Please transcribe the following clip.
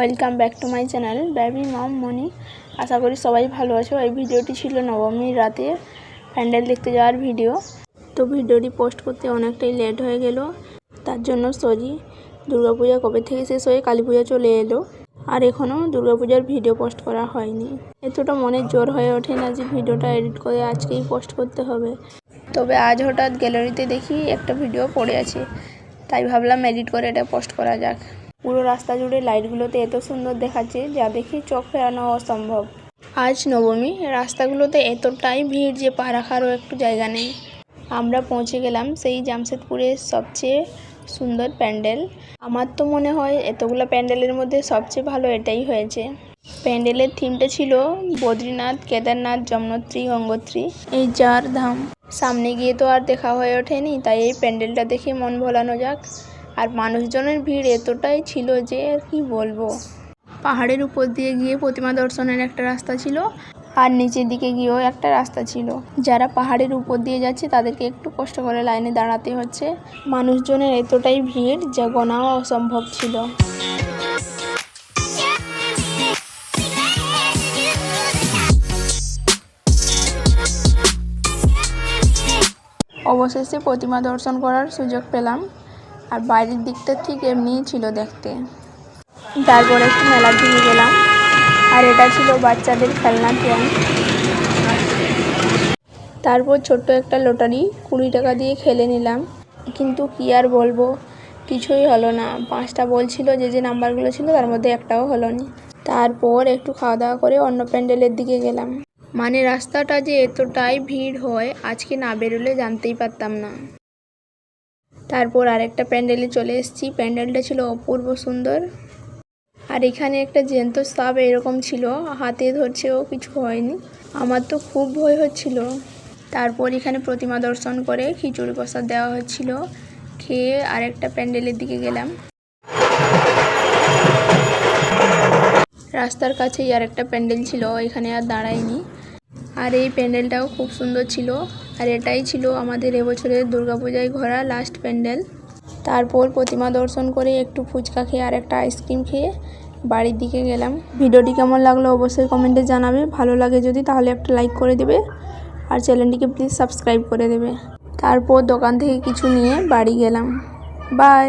Welcome back to my channel baby mom Moni আশা করি সবাই ভালো আছো। এই ভিডিওটি ছিল নবমীর রাতে প্যান্ডেল দেখতে যাওয়ার ভিডিও। তো ভিডিওটি পোস্ট করতে অনেকটাই লেট হয়ে গেল। তার জন্য সরি দুর্গাপূজা কবে থেকে শেষ হয়ে কালী পূজা চলে এলো আর এখনও দুর্গাপূজার ভিডিও পোস্ট করা হয়নি। এতটা মনের জোর হয়ে ওঠে না যে ভিডিওটা এডিট করে আজকেই পোস্ট করতে হবে। তবে আজ হঠাৎ গ্যালারিতে দেখি একটা ভিডিও পড়ে আছে। তাই ভাবলাম এডিট করে এটা পোস্ট করা যাক। পুরো রাস্তা জুড়ে লাইটগুলোতে এত সুন্দর দেখাচ্ছে যা দেখি চোখ ফেরানো অসম্ভব। আজ নবমী, রাস্তাগুলোতে এতটাই ভিড় যে পা রাখারও একটু জায়গা নেই। আমরা পৌঁছে গেলাম সেই জামশেদপুরের সবচেয়ে সুন্দর প্যান্ডেল। আমার তো মনে হয় এতগুলো প্যান্ডেলের মধ্যে সবচেয়ে ভালো এটাই হয়েছে। প্যান্ডেলের থিমটা ছিল বদ্রীনাথ, কেদারনাথ, যমনোত্রী, গঙ্গোত্রী। এই চার ধাম। সামনে গিয়ে তো আর দেখা হয়ে ওঠেনি, তাই এই প্যান্ডেলটা দেখে মন ভোলানো যাক। আর মানুষজনের ভিড় এতটাই ছিল যে আর কি বলব। পাহাড়ের উপর দিয়ে গিয়ে প্রতিমা দর্শনের একটা রাস্তা ছিল আর নিচের দিকে গিয়েও একটা রাস্তা ছিল। যারা পাহাড়ের উপর দিয়ে যাচ্ছে তাদেরকে একটু কষ্ট করে লাইনে দাঁড়াতে হচ্ছে। মানুষজনের এতটাই ভিড় যা গোনাও অসম্ভব ছিল। অবশেষে প্রতিমা দর্শন করার সুযোগ পেলাম। আর বাইরের দিকটা ঠিক এমনিই ছিল দেখতে। তারপর একটু মেলার দিকে গেলাম। আর এটা ছিল বাচ্চাদের খেলনা ট্রেন তারপর ছোট্ট একটা লটারি কুড়ি টাকা দিয়ে খেলে নিলাম। কিন্তু কি আর বলব, কিছুই হলো না। পাঁচটা বলছিল যে যে নাম্বারগুলো ছিল তার মধ্যে একটাও হলো না। তারপর একটু খাওয়া দাওয়া করে অন্য প্যান্ডেলের দিকে গেলাম। মানে রাস্তাটা যে এতটাই ভিড় হয়, আজকে না বেরোলে জানতেই পারতাম না। তারপর আরেকটা প্যান্ডেলে চলে এসেছি। প্যান্ডেলটা ছিল অপূর্ব সুন্দর। আর এখানে একটা জ্যান্ত সাপ এরকম ছিল, হাতে ধরছেও কিছু হয়নি। আমার তো খুব ভয় হচ্ছিল। তারপর এখানে প্রতিমা দর্শন করে খিচুড়ি প্রসাদ দেওয়া হচ্ছিল। খেয়ে আরেকটা প্যান্ডেলের দিকে গেলাম। রাস্তার কাছেই আরেকটা প্যান্ডেল ছিল, এখানে আর দাঁড়াইনি। আর এই প্যান্ডেলটাও খুব সুন্দর ছিল। আর এটাই ছিল আমাদের এবছরের দুর্গাপূজায় ঘোরা লাস্ট প্যান্ডেল তারপর প্রতিমা দর্শন করে একটু ফুচকা খেয়ে আর একটা আইসক্রিম খেয়ে বাড়ির দিকে গেলাম। ভিডিওটি কেমন লাগল অবশ্যই কমেন্টে জানাবে। ভালো লাগে যদি তাহলে একটা লাইক করে দেবে। আর চ্যানেলটিকে প্লিজ সাবস্ক্রাইব করে দেবে। তারপর দোকান থেকে কিছু নিয়ে বাড়ি গেলাম। বাই